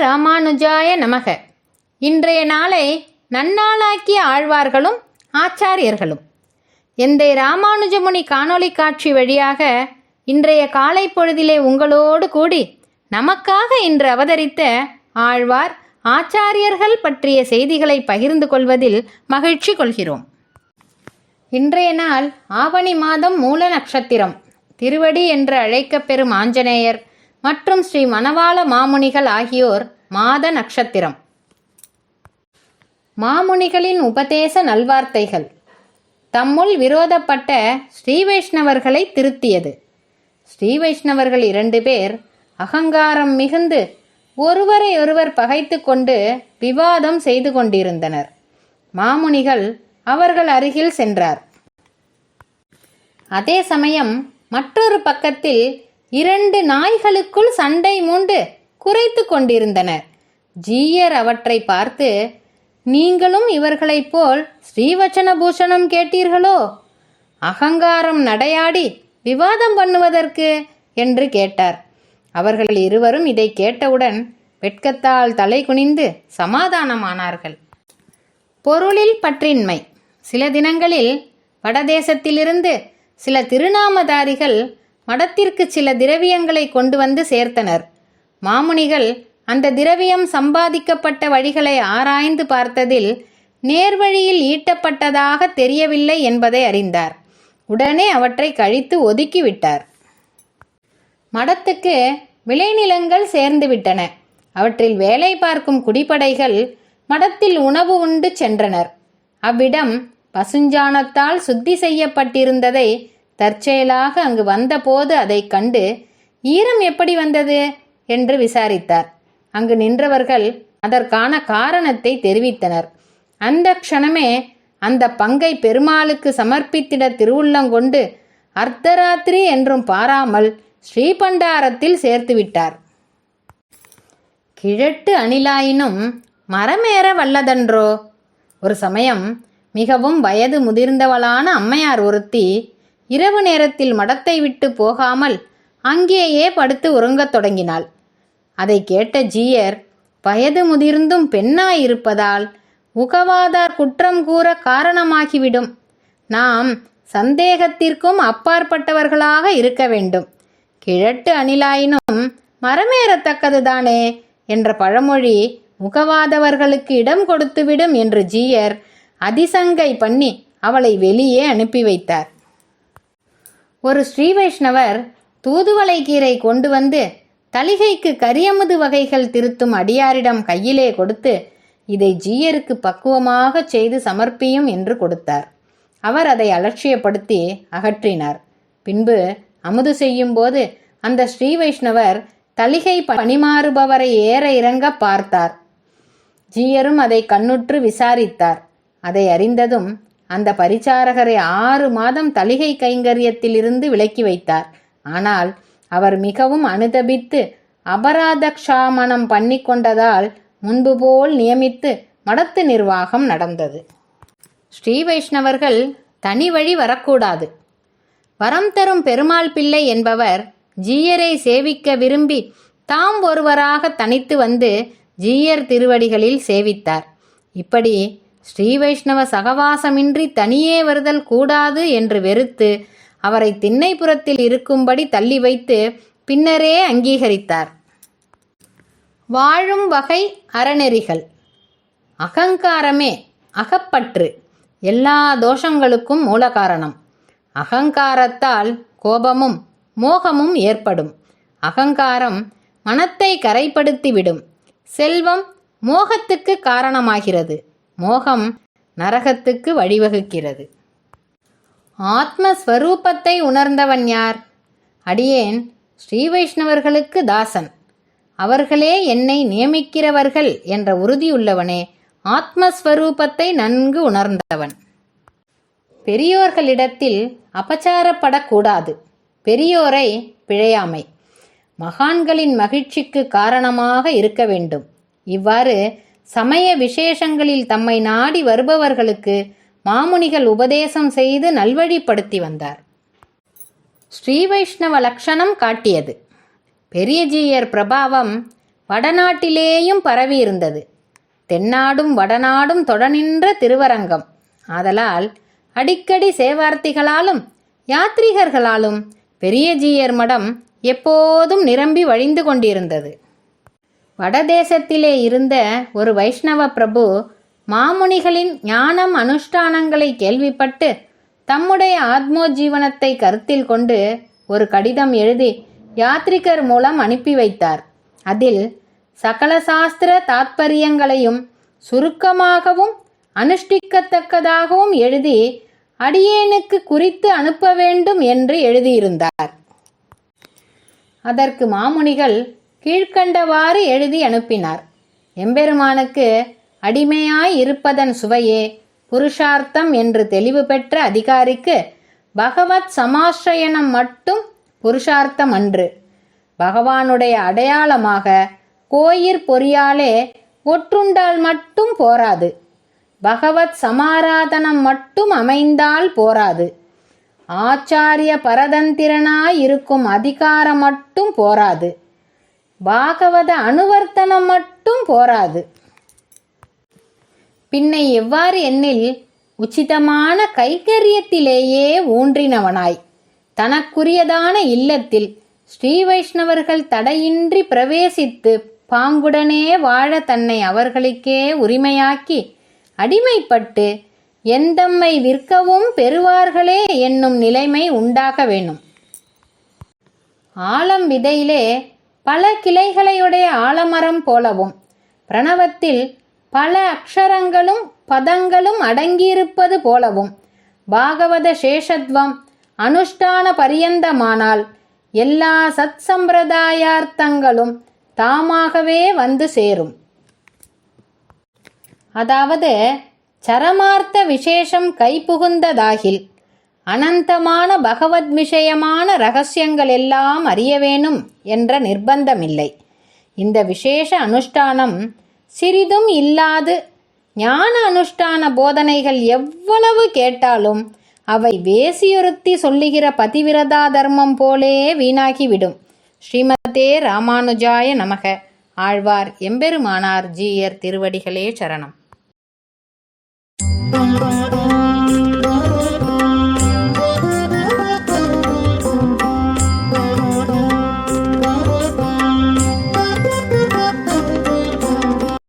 ராமானுஜாய நமக. இன்றைய நாளை நன்னாளாக்கிய ஆழ்வார்களும் ஆச்சாரியர்களும். எந்தை ராமானுஜமுனி காணொளி காட்சி வழியாக இன்றைய காலை பொழுதிலே உங்களோடு கூடி நமக்காக இன்று அவதரித்த ஆழ்வார் ஆச்சாரியர்கள் பற்றிய செய்திகளை பகிர்ந்து கொள்வதில் மகிழ்ச்சி கொள்கிறோம். இன்றைய நாள் ஆவணி மாதம் மூல நட்சத்திரம். திருவடி என்று அழைக்கப்பெறும் ஆஞ்சநேயர் மற்றும் ஸ்ரீ மணவாள மாமுனிகள் ஆகியோர் மாத நட்சத்திரம். மாமுனிகளின் உபதேச நல்வார்த்தைகள். தம்முள் விரோதப்பட்ட ஸ்ரீ வைஷ்ணவர்களை திருத்தியது. ஸ்ரீ வைஷ்ணவர்கள் இரண்டு பேர் அகங்காரம் மிகுந்து ஒருவரை ஒருவர் பகைத்து கொண்டு விவாதம் செய்து கொண்டிருந்தனர். மாமுனிகள் அவர்கள் அருகில் சென்றார். அதே சமயம் மற்றொரு பக்கத்தில் இரண்டு நாய்களுக்குள் சண்டை மூண்டு குறைத்து கொண்டிருந்தனர். ஜீயர் அவற்றை பார்த்து நீங்களும் இவர்களைப் போல் ஸ்ரீவச்சன பூஷணம் கேட்டீர்களோ? அகங்காரம் நடையாடி விவாதம் பண்ணுவதற்கு? என்று கேட்டார். அவர்கள் இருவரும் இதை கேட்டவுடன் வெட்கத்தால் தலை குனிந்து சமாதானமானார்கள். பொருளில் பற்றின்மை. சில தினங்களில் வடதேசத்திலிருந்து சில திருநாமதாரிகள் மடத்திற்கு சில திரவியங்களை கொண்டு வந்து சேர்த்தனர். மாமுனிகள் அந்த திரவியம் சம்பாதிக்கப்பட்ட வழிகளை ஆராய்ந்து பார்த்ததில் நேர்வழியில் ஈட்டப்பட்டதாக தெரியவில்லை என்பதை அறிந்தார். உடனே அவற்றை கழித்து ஒதுக்கிவிட்டார் மடத்துக்கு விளைநிலங்கள் சேர்ந்துவிட்டன அவற்றில் வேலை பார்க்கும் குடிப்படைகள் மடத்தில் உணவு உண்டு சென்றனர். அவ்விடம் பசுஞ்சாணத்தால் சுத்தி செய்யப்பட்டிருந்ததை தற்செயலாக அங்கு வந்தபோது அதைக் கண்டு ஈரம் எப்படி வந்தது? என்று விசாரித்தார். அங்கு நின்றவர்கள் அதற்கான காரணத்தை தெரிவித்தனர். அந்த க்ஷணமே அந்த பங்கை பெருமாளுக்கு சமர்ப்பித்திட திருவுள்ளங்கொண்டு அர்த்தராத்திரி என்றும் பாராமல் ஸ்ரீபண்டாரத்தில் சேர்த்துவிட்டார் கிழட்டு அணிலாயினும் மரமேற வல்லதன்றோ? ஒரு சமயம் மிகவும் வயது முதிர்ந்தவளான அம்மையார் ஒருத்தி இரவு நேரத்தில் மடத்தை விட்டு போகாமல் அங்கேயே படுத்து உறங்கத் தொடங்கினாள். அதை கேட்ட ஜீயர் வயது முதிர்ந்தும் பெண்ணாயிருப்பதால் உகவாதார் குற்றம் கூற காரணமாகிவிடும். நாம் சந்தேகத்திற்கும் அப்பாற்பட்டவர்களாக இருக்க வேண்டும். கிழட்டு அணிலாயினும் மரமேறத்தக்கதுதானே என்ற பழமொழி முகவாதவர்களுக்கு இடம் கொடுத்துவிடும் என்று ஜீயர் அதிசங்கை பண்ணி அவளை வெளியே அனுப்பி வைத்தார். ஒரு ஸ்ரீ வைஷ்ணவர் தூதுவளை கீரை கொண்டு வந்து தலிகைக்கு கரியமுது வகைகள் திருத்தும் அடியாரிடம் கையிலே கொடுத்து இதை ஜீயருக்கு பக்குவமாக செய்து சமர்ப்பியும் என்று கொடுத்தார். அவர் அதை அலட்சியப்படுத்தி அகற்றினார். பின்பு அமுது செய்யும் போது அந்த ஸ்ரீ வைஷ்ணவர் தலிகை பணிமாறுபவரை ஏற இறங்க பார்த்தார். ஜீயரும் அதை கண்ணுற்று விசாரித்தார். அதை அறிந்ததும் அந்த பரிச்சாரகரை ஆறு மாதம் தலிகை கைங்கரியத்திலிருந்து விலக்கி வைத்தார். ஆனால் அவர் மிகவும் அனுதபித்து அபராதக்ஷாமணம் பண்ணி கொண்டதால் முன்பு போல் நியமித்து மடத்து நிர்வாகம் நடந்தது. ஸ்ரீ வைஷ்ணவர்கள் தனி வழி வரக்கூடாது. வரம் தரும் பெருமாள் பிள்ளை என்பவர் ஜீயரை சேவிக்க விரும்பி தாம் ஒருவராக தனித்து வந்து ஜீயர் திருவடிகளில் சேவித்தார். இப்படி ஸ்ரீ வைஷ்ணவ சகவாசமின்றி தனியே வருதல் கூடாது என்று வெறுத்து அவரை திண்ணைப்புறத்தில் இருக்கும்படி தள்ளி வைத்து பின்னரே அங்கீகரித்தார். வாழும் வகை அறநெறிகள். அகங்காரமே அகப்பற்று. எல்லா தோஷங்களுக்கும் மூல காரணம் அகங்காரத்தால் கோபமும் மோகமும் ஏற்படும். அகங்காரம் மனத்தை கரைப்படுத்திவிடும். செல்வம் மோகத்துக்கு காரணமாகிறது. மோகம் நரகத்துக்கு வழிவகுக்கிறது. ஆத்மஸ்வரூபத்தை உணர்ந்தவன் யார்? அடியேன் ஸ்ரீ வைஷ்ணவர்களுக்கு தாசன். அவர்களே என்னை நியமிக்கிறவர்கள் என்ற உறுதியுள்ளவனே ஆத்மஸ்வரூபத்தை நன்கு உணர்ந்தவன். பெரியோர்களிடத்தில் அபச்சாரப்படக்கூடாது. பெரியோரை பிழையாமை. மகான்களின் மகிழ்ச்சிக்கு காரணமாக இருக்க வேண்டும். இவ்வாறு சமய விசேஷங்களில் தம்மை நாடி வருபவர்களுக்கு மாமுனிகள் உபதேசம் செய்து நல்வழிப்படுத்தி வந்தார். ஸ்ரீ வைஷ்ணவ லக்ஷணம் காட்டியது. பெரியஜீயர் பிரபாவம் வடநாட்டிலேயும் பரவியிருந்தது தென்னாடும் வடநாடும் தொடனின்ற திருவரங்கம். ஆதலால் அடிக்கடி சேவார்த்திகளாலும் யாத்ரீகர்களாலும் பெரியஜீயர் மடம் எப்போதும் நிரம்பி வழிந்து கொண்டிருந்தது. வடதேசத்திலே இருந்த ஒரு வைஷ்ணவ பிரபு மாமுனிகளின் ஞானம் அனுஷ்டானங்களை கேள்விப்பட்டு தம்முடைய ஆத்மோஜீவனத்தை கருத்தில் கொண்டு ஒரு கடிதம் எழுதி யாத்ரிகர் மூலம் அனுப்பி வைத்தார். அதில் சகல சாஸ்திர தாத்பரியங்களையும் சுருக்கமாகவும் அனுஷ்டிக்கத்தக்கதாகவும் எழுதி அடியேனுக்கு குறித்து அனுப்ப வேண்டும் என்று எழுதியிருந்தார். அதற்கு மாமுனிகள் கீழ்க்கண்டவாறு எழுதி அனுப்பினார். எம்பெருமானுக்கு அடிமையாய் இருப்பதன் சுவையே புருஷார்த்தம் என்று தெளிவு பெற்ற அதிகாரிக்கு பகவத் சமாஸ்ரயனம் மட்டும் புருஷார்த்தம் அன்று. பகவானுடைய அடையாளமாக கோயிற் பொறியாலே ஒற்றுண்டால் மட்டும் போராது. பகவத் சமாராதனம் மட்டும் அமைந்தால் போராது. ஆச்சாரிய பரதந்திரனாய் இருக்கும் அதிகாரம் மட்டும் போராது. பாகவத அனுவர்த்தனம் மட்டும் போராது. பின்னை எவ்வாறு என்னில் உச்சிதமான கைகரியத்திலேயே ஊன்றினவனாய். தனக்குரியதான இல்லத்தில் ஸ்ரீ வைஷ்ணவர்கள் தடையின்றி பிரவேசித்து பாங்குடனே வாழ தன்னை அவர்களுக்கே உரிமையாக்கி அடிமைப்பட்டு எந்தம்மை விற்கவும் பெறுவார்களே என்னும் நிலைமை உண்டாக வேணும் ஆலம் விதையிலே பல கிளைகளையுடைய ஆலமரம் போலவும் பிரணவத்தில் பல அக்ஷரங்களும் பதங்களும் அடங்கியிருப்பது போலவும் பாகவத சேஷத்வம் அனுஷ்டான பரியந்தமானால் எல்லா சத் சம்பிரதாயார்த்தங்களும் தாமாகவே வந்து சேரும். அதாவது சரமார்த்த விசேஷம் கைப்புகுந்ததாகில் அனந்தமான பகவத் விஷயமான ரகசியங்கள் எல்லாம் அறிய வேணும் என்ற நிர்பந்தமில்லை. இந்த விசேஷ அனுஷ்டானம் சிறிதும் இல்லாது ஞான அனுஷ்டான போதனைகள் எவ்வளவு கேட்டாலும் அவை வேசியுறுத்தி சொல்லுகிற பதிவிரதா தர்மம் போலே வீணாகிவிடும். ஸ்ரீமதே ராமானுஜாய நமக. ஆழ்வார் எம்பெருமானார் ஜீயர் திருவடிகளே சரணம்.